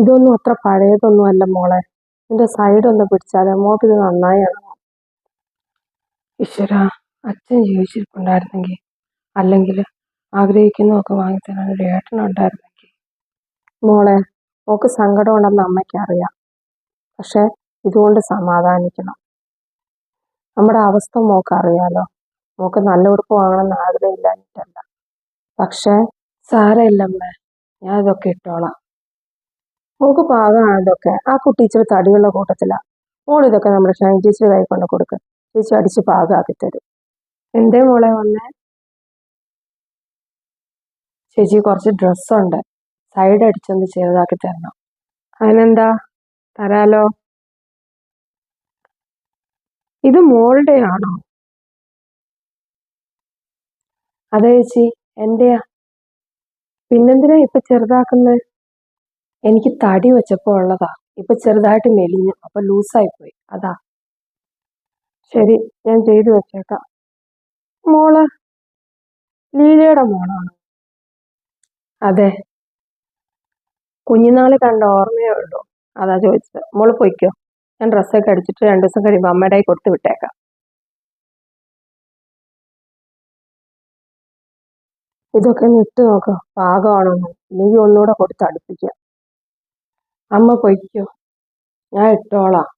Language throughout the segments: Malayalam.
ഇതൊന്നും അത്ര പഴയതൊന്നും അല്ല മോളെ. എന്റെ സൈഡ് ഒന്ന് പിടിച്ചാലേ മോൾക്ക് ഇത് നന്നായി ഇറങ്ങും ഈശ്വര അച്ഛൻ ജീവിച്ചിരിപ്പുണ്ടായിരുന്നെങ്കിൽ അല്ലെങ്കിൽ ആഗ്രഹിക്കുന്നതൊക്കെ വാങ്ങിത്തരാൻ ഒരു ഏട്ടനുണ്ടായിരുന്നെങ്കിൽ മോളെ മോക്ക് സങ്കടം ഉണ്ടെന്ന് അമ്മയ്ക്ക് അറിയാം. പക്ഷെ ഇതുകൊണ്ട് സമാധാനിക്കണം. നമ്മുടെ അവസ്ഥ മോക്ക് അറിയാലോ. മോക്ക് നല്ല ഉടുപ്പ് വാങ്ങണമെന്ന് ആഗ്രഹമില്ലാഞ്ഞിട്ടല്ല. പക്ഷേ സാരമില്ലമ്മേ ഞാൻ ഇതൊക്കെ ഇട്ടോളാം. മോക്ക് പാകമാണ് ഇതൊക്കെ. ആ കുട്ടി ഇച്ചിരി തടിയുള്ള കൂട്ടത്തിലാണ് മോൾ ഇതൊക്കെ നമ്മുടെ ഷൈൻ ടീച്ചർ കൈ കൊണ്ട് കൊടുക്ക്. ചേച്ചി അടിച്ച് പാകമാക്കി തരും. എന്തേ മോളെ വന്നേ? ചേച്ചി കുറച്ച് ഡ്രസ്സുണ്ട്. സൈഡ് അടിച്ചൊന്ന് ചെറുതാക്കി തരണം. അതിനെന്താ? തരാലോ? ഇത് മോളുടെ ആണോ അതെ ചേച്ചി എന്റെയാ. പിന്നെന്തിനാ ഇപ്പൊ ചെറുതാക്കുന്നത് എനിക്ക് തടി വെച്ചപ്പോ ഉള്ളതാ. ഇപ്പൊ ചെറുതായിട്ട് മെലിഞ്ഞു. അപ്പൊ ലൂസായി പോയി അതാ. ശരി ഞാൻ ചെയ്തു വെച്ചേക്കാം. മോൾ ലീലയുടെ മോളാണ്. അതെ. കുഞ്ഞുനാളെ കണ്ട ഓർമ്മയേ ഉള്ളൂ. അതാ ചോദിച്ചത്. മോൾ പൊയ്ക്കോ? ഞാൻ ഡ്രസ്സൊക്കെ അടിച്ചിട്ട് രണ്ടു ദിവസം കഴിയുമ്പോൾ അമ്മയുടെ കൊടുത്തു വിട്ടേക്കാം. ഇതൊക്കെ ഒന്ന് ഇട്ട് നോക്കാം. പാകമാണോ ഇല്ലെങ്കിൽ ഒന്നുകൂടെ കൊടുത്ത് അടുപ്പിക്കാം അമ്മ പൊയ്ക്കോ. ഞാൻ ഇട്ടോളാം.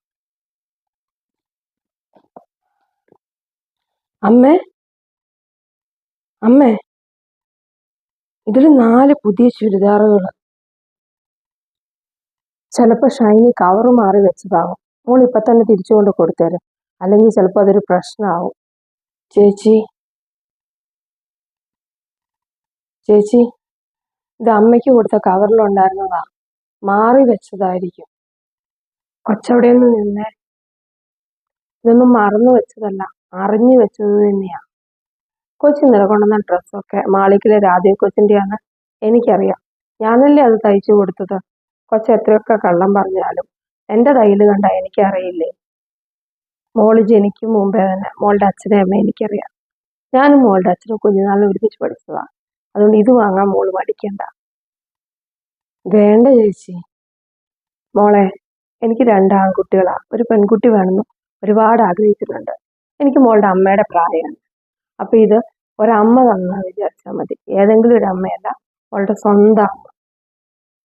അമ്മേ. അമ്മേ. ഇതിൽ നാല് പുതിയ ചുരിദാറുകൾ ചിലപ്പോൾ ഷൈനി കവറ് മാറി വെച്ചതാകും മോൾ ഇപ്പൊ തന്നെ തിരിച്ചു കൊടുത്തേരും. അല്ലെങ്കിൽ ചിലപ്പോൾ അതൊരു പ്രശ്നമാവും ചേച്ചി. ചേച്ചി. ഇത് അമ്മയ്ക്ക് കൊടുത്ത കവറിലുണ്ടായിരുന്നതാ മാറി വെച്ചതായിരിക്കും. കൊച്ചവിടെ നിന്ന് ഇതൊന്നും മറന്നു വെച്ചതല്ല അറിഞ്ഞു വെച്ചത് തന്നെയാ. കൊച്ചി ഇന്നലെ കൊണ്ടുവന്ന ഡ്രസ്സൊക്കെ മാളിക്കിലെ രാധേ കൊച്ചിന്റെയാണ് എനിക്കറിയാം. ഞാനല്ലേ അത് തയ്ച്ചു കൊടുത്തത്? കൊച്ച എത്രയൊക്കെ കള്ളം പറഞ്ഞാലും എന്റെ തയ്യൽ കണ്ട എനിക്കറിയില്ലേ? മോൾ ജനിക്കും മുമ്പേ തന്നെ മോളുടെ അച്ഛനെ അമ്മ എനിക്കറിയാം. ഞാനും മോളുടെ അച്ഛനും കുഞ്ഞുനാളിൽ ഒരുമിച്ച് പഠിച്ചതാണ് അതുകൊണ്ട് ഇത് വാങ്ങാൻ മോൾ മടിക്കണ്ട. വേണ്ട ചേച്ചി. മോളെ എനിക്ക് രണ്ട് ഒരു പെൺകുട്ടി വേണമെന്ന് ഒരുപാട് ആഗ്രഹിക്കുന്നുണ്ട്. എനിക്ക് മോളുടെ അമ്മയുടെ പ്രായമാണ്. അപ്പൊ ഇത് ഒരമ്മ തന്നാ വിചാരിച്ചാൽ മതി. ഏതെങ്കിലും ഒരു അമ്മയല്ല മോളുടെ സ്വന്തം അമ്മ.